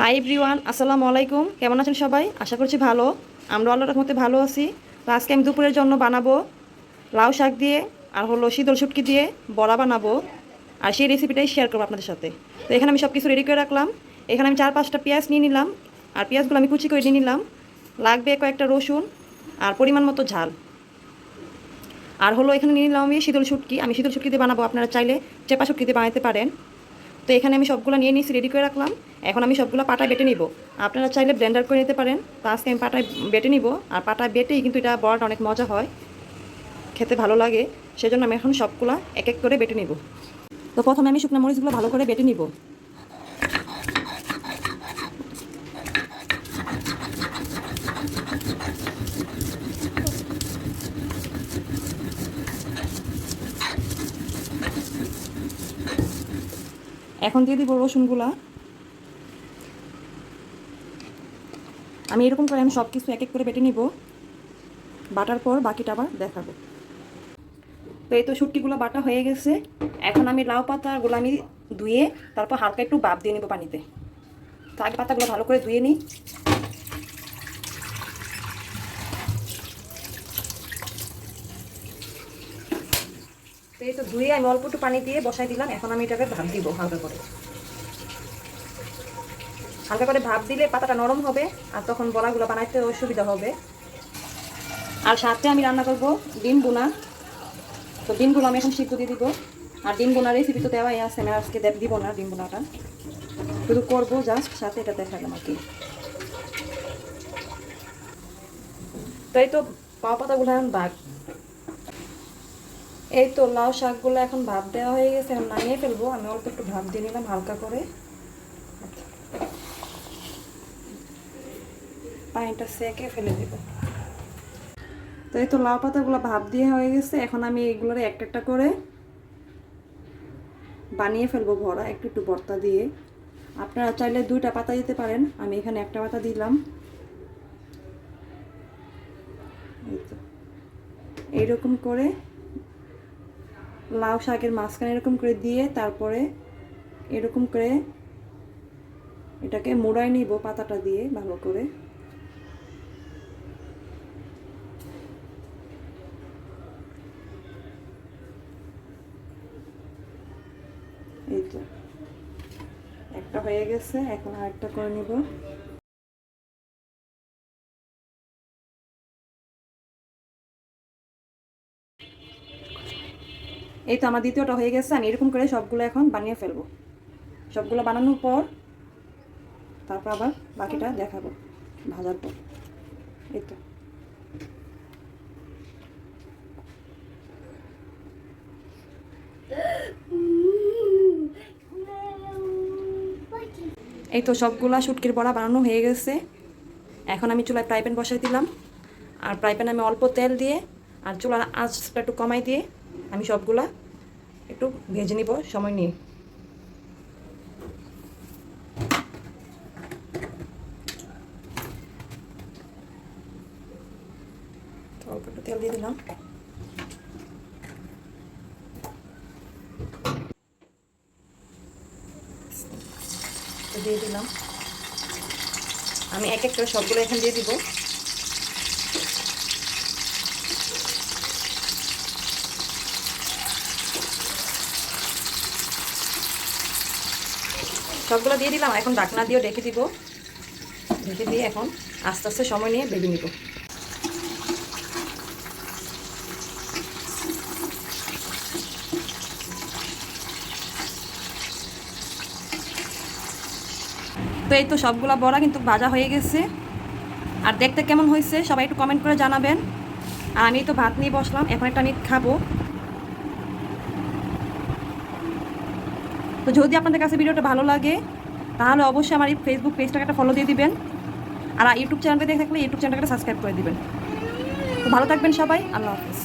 Hi everyone আসসালামু আলাইকুম। কেমন আছেন সবাই? আশা করছি ভালো। আমরা আল্লাহর রহমতে ভালো আছি। তো আজকে আমি দুপুরের জন্য বানাবো লাউ শাক দিয়ে আর হলো শীতল শুটকি দিয়ে বড়া বানাবো। আর সেই রেসিপিটাই শেয়ার করব আপনাদের সাথে। তো এখানে আমি সব কিছু রেডি করে রাখলাম। এখানে আমি চার পাঁচটা পেঁয়াজ নিয়ে নিলাম। আর পেঁয়াজগুলো আমি কুচি করে নিয়ে নিলাম। লাগবে কয়েকটা রসুন আর পরিমাণ মতো ঝাল। আর হলো এখানে নিয়ে নিলাম আমি শীতল শুটকি। আমি শীতল শুটকি দিয়ে বানাবো, আপনারা চাইলে চেপা শুটকি দিয়ে বানাতে পারেন। তো এখানে আমি সবগুলো নিয়ে নিয়েছি রেডি করে রাখলাম। এখন আমি সবগুলো পাটায় বেটে নিব। আপনারা চাইলে ব্লেন্ডার করে নিতে পারেন। তো আজকে আমি পাটায় বেটে নিব। আর পাটায় বেটেই কিন্তু এটা বড়াটা অনেক মজা হয়। খেতে ভালো লাগে। সেজন্য আমি এখন সবগুলো এক এক করে বেটে নিব। তো প্রথমে আমি শুকনো মরিচগুলো ভালো করে বেটে নিব। এখন দিয়ে দিব রসুনগুলা। আমি এরকম করে আমি সব কিছু এক এক করে বেটে নিব। বাটার পর বাকিটা আবার দেখাবো। তো এই তো শুটকিগুলো বাটা হয়ে গেছে। এখন আমি লাউ পাতাগুলো আমি ধুয়ে তারপর হালকা একটু বাপ দিয়ে নিব পানিতে। তো আগে পাতাগুলো ভালো করে ধুয়ে নিই। এই তো ধুয়ে আমি অল্প একটু পানি দিয়ে বসাই দিলাম। এখন আমি এটাকে ভাপ দিব হালকা করে। হালকা করে ভাপ দিলে পাতাটা নরম হবে আর তখন বড়াগুলো বানাইতে সুবিধা হবে। আর সাথে আমি রান্না করব ডিম বোনা তো ডিম ডিমগুলো আমি এখন সিদ্ধ দিয়ে দিব। আর ডিম বোনার রেসিপি তো দেওয়াই আছে, আমি আজকে দিব না ডিম বোনাটা শুধু করব জাস্ট সাথে এটা দেখালাম আর কি। তো এই তো পাও পাতাগুলো এখন এই তো লাউ শাকগুলো এখন ভাপ দেওয়া হয়ে গেছে, এখন নামিয়ে ফেলব। আমি অল্প একটু ভাপ দিয়ে নিলাম হালকা করে। পানিটা সেকে ফেলে দেব। তো এই তো লাউ পাতাগুলো ভাপ দিয়ে হয়ে গেছে। এখন আমি এগুলোর একটা একটা করে বানিয়ে ফেলব ভরা, একটু একটু ভর্তা দিয়ে। আপনারা চাইলে দুইটা পাতা দিতে পারেন। আমি এখানে একটা পাতা দিলাম। এইরকম করে লাউ শাকের মাঝখানে এরকম করে দিয়ে তারপরে এরকম করে এটাকে মোড়াই নিব পাতাটা দিয়ে ভালো করে। এই তো। একটা হয়ে গেছে, এখন আরেকটা করে নিব। এই তো আমার দ্বিতীয়টা হয়ে গেছে, আমি এরকম করে সবগুলো এখন বানিয়ে ফেলব। সবগুলো বানানোর পর, তারপর আবার বাকিটা দেখাবো, ভাজার পর। এই তো। এই তো সবগুলা শুটকির বড়া বানানো হয়ে গেছে। এখন আমি চুলায় ফ্রাই প্যান বসাই দিলাম। আর ফ্রাই প্যানে আমি অল্প তেল দিয়ে আর চুলার আঁচটা একটু কমাই দিয়ে আমি সবগুলা একটু ভেজে নিব, সময় নিয়ে। অল্প একটু তেল দিয়ে দিলাম। দিয়ে দিলাম। আমি এক এক করে সবগুলো এখানে দিয়ে দিব। সবগুলো দিয়ে দিলাম। এখন ডাকনা দিয়েও ডেকে দিব। ঢেকে দিয়ে এখন আস্তে আস্তে সময় নিয়ে বেগে নিব। তো এই তো সবগুলো বড়া কিন্তু ভাজা হয়ে গেছে। আর দেখতে কেমন হয়েছে সবাই একটু কমেন্ট করে জানাবেন। আর আমি তো ভাত নিয়ে বসলাম, এখন একটা আমি খাব। তো যদি আপনাদের কাছে ভিডিওটা ভালো লাগে, তাহলে অবশ্যই আমার এই ফেসবুক পেজটাকে একটা ফলো দিয়ে দিবেন। আর ইউটিউব চ্যানেলটা দেখে থাকলে ইউটিউব চ্যানেলটাকে সাবস্ক্রাইব করে দিবেন। তো ভালো থাকবেন সবাই, আল্লাহ হাফিজ।